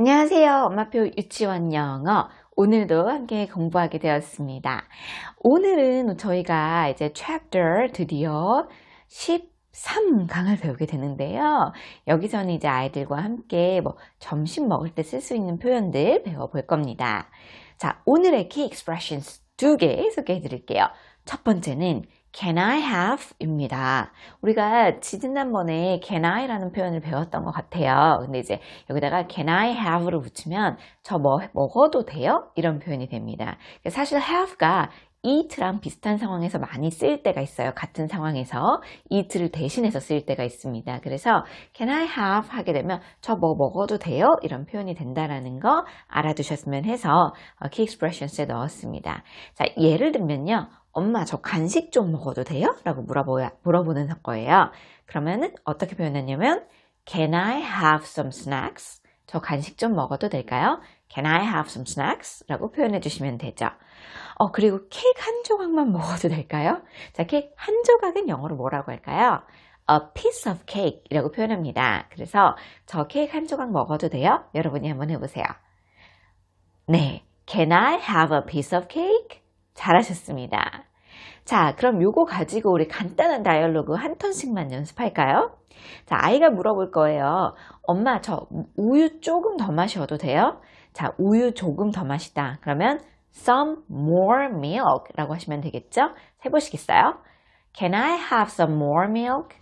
안녕하세요. 엄마표 유치원 영어. 오늘도 함께 공부하게 되었습니다. 오늘은 저희가 이제 chapter 드디어 13강을 배우게 되는데요. 여기서는 이제 아이들과 함께 뭐 점심 먹을 때 쓸 수 있는 표현들 배워볼 겁니다. 자, 오늘의 key expressions 두 개 소개해 드릴게요. 첫 번째는 can I have 입니다. 우리가 지지난번에 can I라는 표현을 배웠던 것 같아요. 근데 이제 여기다가 can I have를 붙이면 저 뭐 먹어도 돼요? 이런 표현이 됩니다. 사실 have가 eat랑 비슷한 상황에서 많이 쓰일 때가 있어요. 같은 상황에서 eat를 대신해서 쓰일 때가 있습니다. 그래서 can I have 하게 되면 저 뭐 먹어도 돼요? 이런 표현이 된다라는 거 알아두셨으면 해서 key expressions에 넣었습니다. 자, 예를 들면요. 엄마 저 간식 좀 먹어도 돼요? 라고 물어보, 물어보는 거예요. 그러면은 어떻게 표현하냐면 Can I have some snacks? 저 간식 좀 먹어도 될까요? Can I have some snacks? 라고 표현해 주시면 되죠. 어, 그리고 케이크 한 조각만 먹어도 될까요? 자, 케이크 한 조각은 영어로 뭐라고 할까요? A piece of cake 이라고 표현합니다. 그래서 저 케이크 한 조각 먹어도 돼요? 여러분이 한번 해보세요. 네. Can I have a piece of cake? 잘하셨습니다. 자, 그럼 요거 가지고 우리 간단한 다이얼로그 한 턴씩만 연습할까요? 자, 아이가 물어볼 거예요. 엄마, 저 우유 조금 더 마셔도 돼요? 자, 우유 조금 더 마시다. 그러면 some more milk 라고 하시면 되겠죠? 해보시겠어요? Can I have some more milk?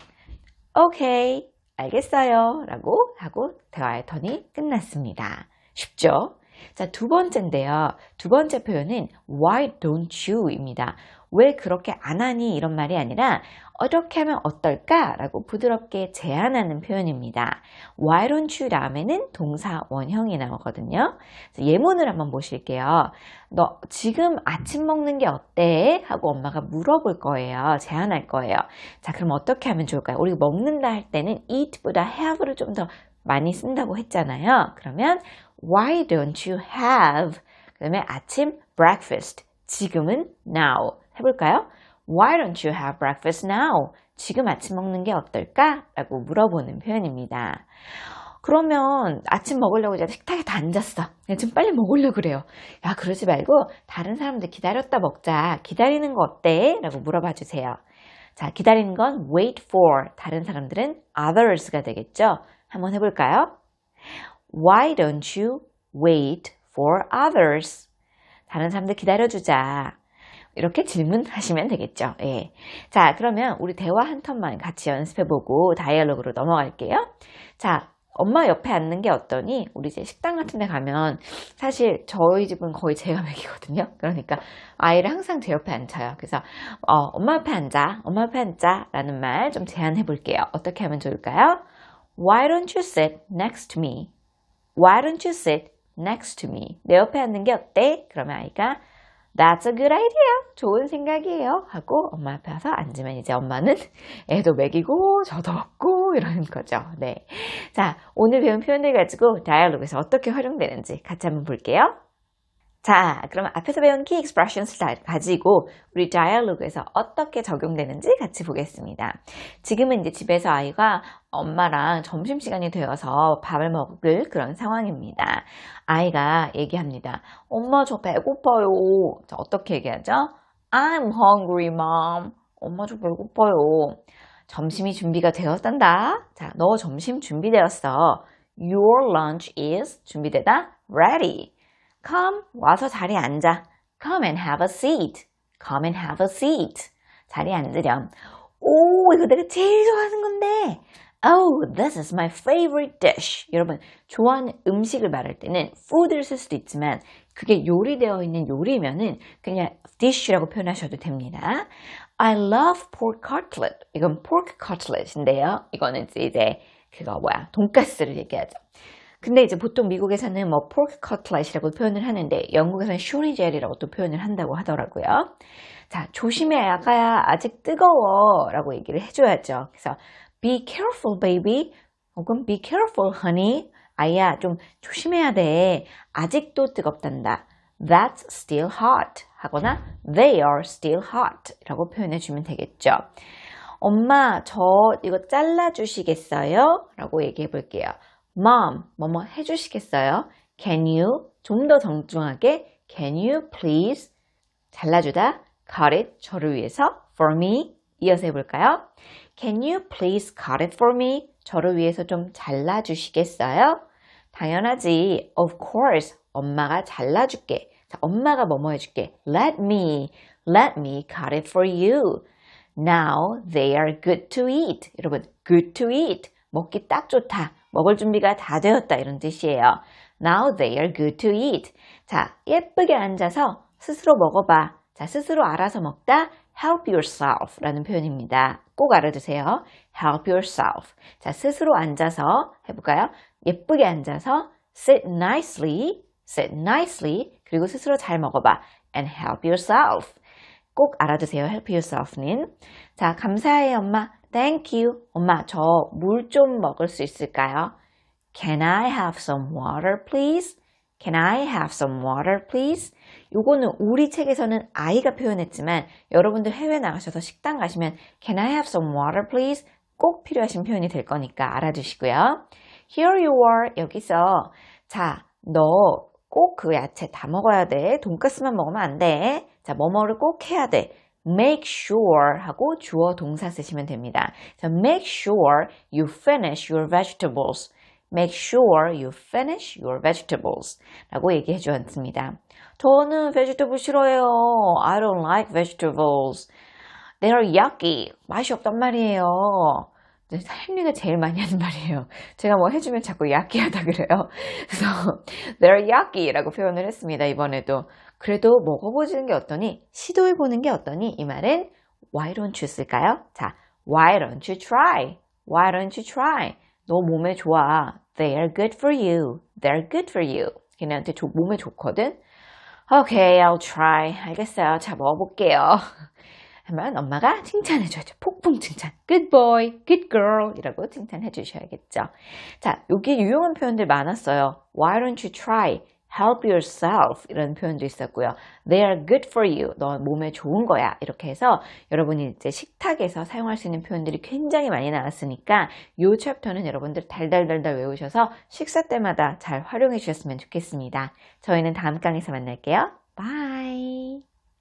Okay, 알겠어요. 라고 하고 대화의 턴이 끝났습니다. 쉽죠? 자, 두 번째인데요. 두 번째 표현은 why don't you 입니다. 왜 그렇게 안 하니? 이런 말이 아니라 어떻게 하면 어떨까? 라고 부드럽게 제안하는 표현입니다. why don't you 다음에는 동사 원형이 나오거든요. 예문을 한번 보실게요. 너 지금 아침 먹는 게 어때? 하고 엄마가 물어볼 거예요. 제안할 거예요. 자, 그럼 어떻게 하면 좋을까요? 우리가 먹는다 할 때는 eat보다 have를 좀 더 많이 쓴다고 했잖아요. 그러면 why don't you have? 그 다음에 아침 breakfast. 지금은 now. 해볼까요? Why don't you have breakfast now? 지금 아침 먹는 게 어떨까? 라고 물어보는 표현입니다. 그러면 아침 먹으려고 이제 식탁에 다 앉았어. 지금 빨리 먹으려고 그래요. 야, 그러지 말고 다른 사람들 기다렸다 먹자. 기다리는 거 어때? 라고 물어봐 주세요. 자, 기다리는 건 wait for. 다른 사람들은 others가 되겠죠? 한번 해볼까요? Why don't you wait for others? 다른 사람들 기다려주자. 이렇게 질문하시면 되겠죠. 예. 자, 그러면 우리 대화 한 턴만 같이 연습해보고 다이얼로그로 넘어갈게요. 자, 엄마 옆에 앉는 게 어떠니? 우리 이제 식당 같은 데 가면 사실 저희 집은 거의 제가 먹이거든요. 그러니까 아이를 항상 제 옆에 앉혀요. 그래서 어, 엄마 옆에 앉아, 엄마 옆에 앉아 라는 말 좀 제안해 볼게요. 어떻게 하면 좋을까요? Why don't you sit next to me? Why don't you sit next to me? 내 옆에 앉는 게 어때? 그러면 아이가 That's a good idea. 좋은 생각이에요. 하고 엄마 앞에 와서 앉으면 이제 엄마는 애도 먹이고 저도 먹고 이러는 거죠. 네. 자, 오늘 배운 표현들 가지고 다이얼로그에서 어떻게 활용되는지 같이 한번 볼게요. 자, 그럼 앞에서 배운 key expressions 가지고 우리 dialogue에서 어떻게 적용되는지 같이 보겠습니다. 지금은 이제 집에서 아이가 엄마랑 점심시간이 되어서 밥을 먹을 그런 상황입니다. 아이가 얘기합니다. 엄마 저 배고파요. 자, 어떻게 얘기하죠? I'm hungry, mom. 엄마 저 배고파요. 점심이 준비가 되었단다. 자, 너 점심 준비되었어. Your lunch is 준비되다. Ready. Come, 와서 자리에 앉아. Come and have a seat. Come and have a seat. 자리에 앉으렴. 오, 이거 내가 제일 좋아하는 건데. Oh, this is my favorite dish. 여러분, 좋아하는 음식을 말할 때는 food를 쓸 수도 있지만 그게 요리되어 있는 요리면은 그냥 dish라고 표현하셔도 됩니다. I love pork cutlet. 이건 pork cutlet인데요. 이거는 이제 그거 뭐야, 돈가스를 얘기하죠. 근데 이제 보통 미국에서는 뭐 pork cutlet이라고 표현을 하는데 영국에서는 슈리젤이라고 또 표현을 한다고 하더라고요. 자, 조심해 아가야 아직 뜨거워 라고 얘기를 해줘야죠. 그래서 be careful baby 혹은 be careful honey 아이야 좀 조심해야 돼. 아직도 뜨겁단다. That's still hot 하거나 they are still hot 라고 표현해 주면 되겠죠. 엄마 저 이거 잘라 주시겠어요? 라고 얘기해 볼게요. Mom, 뭐뭐 해주시겠어요? Can you? 좀 더 정중하게 Can you please? 잘라주다 cut it 저를 위해서 for me 이어서 해볼까요? Can you please cut it for me? 저를 위해서 좀 잘라주시겠어요? 당연하지. Of course. 엄마가 잘라줄게. 자, 엄마가 뭐뭐 해줄게. Let me, let me cut it for you. Now they are good to eat. 여러분, good to eat. 먹기 딱 좋다. 먹을 준비가 다 되었다. 이런 뜻이에요. Now they are good to eat. 자, 예쁘게 앉아서 스스로 먹어봐. 자, 스스로 알아서 먹다. help yourself 라는 표현입니다. 꼭 알아두세요. help yourself. 자, 스스로 앉아서 해볼까요? 예쁘게 앉아서 sit nicely, sit nicely. 그리고 스스로 잘 먹어봐. and help yourself. 꼭 알아두세요. help yourself는. 자, 감사해요, 엄마. Thank you. 엄마, 저 물 좀 먹을 수 있을까요? Can I have some water, please? Can I have some water, please? 요거는 우리 책에서는 아이가 표현했지만 여러분들 해외 나가셔서 식당 가시면 Can I have some water, please? 꼭 필요하신 표현이 될 거니까 알아두시고요. Here you are. 여기서 자, 너 꼭 그 야채 다 먹어야 돼. 돈가스만 먹으면 안 돼. 자, 뭐뭐를 꼭 해야 돼. Make sure 하고 주어 동사 쓰시면 됩니다. 자, make sure you finish your vegetables. make sure you finish your vegetables. 라고 얘기해 주었습니다. 저는 vegetable 싫어해요. I don't like vegetables. They're yucky. 맛이 없단 말이에요. 헨리가 제일 많이 하는 말이에요. 제가 뭐 해주면 자꾸 야끼하다 그래요. 그래서 they're yucky 라고 표현을 했습니다. 이번에도. 그래도 먹어보시는 게 어떠니? 시도해보는 게 어떠니? 이 말은 why don't you 쓸까요? 자, why don't you try? Why don't you try? 너 몸에 좋아. They are good for you. They're good for you. 걔네한테 조, 몸에 좋거든. Okay, I'll try. 알겠어요. 자, 먹어볼게요. 하면 엄마가 칭찬해줘야죠. 폭풍 칭찬. Good boy, good girl 이라고 칭찬해 주셔야겠죠. 자, 여기 유용한 표현들 많았어요. Why don't you try? Help yourself 이런 표현도 있었고요. They are good for you. 너 몸에 좋은 거야. 이렇게 해서 여러분이 이제 식탁에서 사용할 수 있는 표현들이 굉장히 많이 나왔으니까 이 챕터는 여러분들 달달달달 외우셔서 식사 때마다 잘 활용해 주셨으면 좋겠습니다. 저희는 다음 강에서 만날게요. 바이.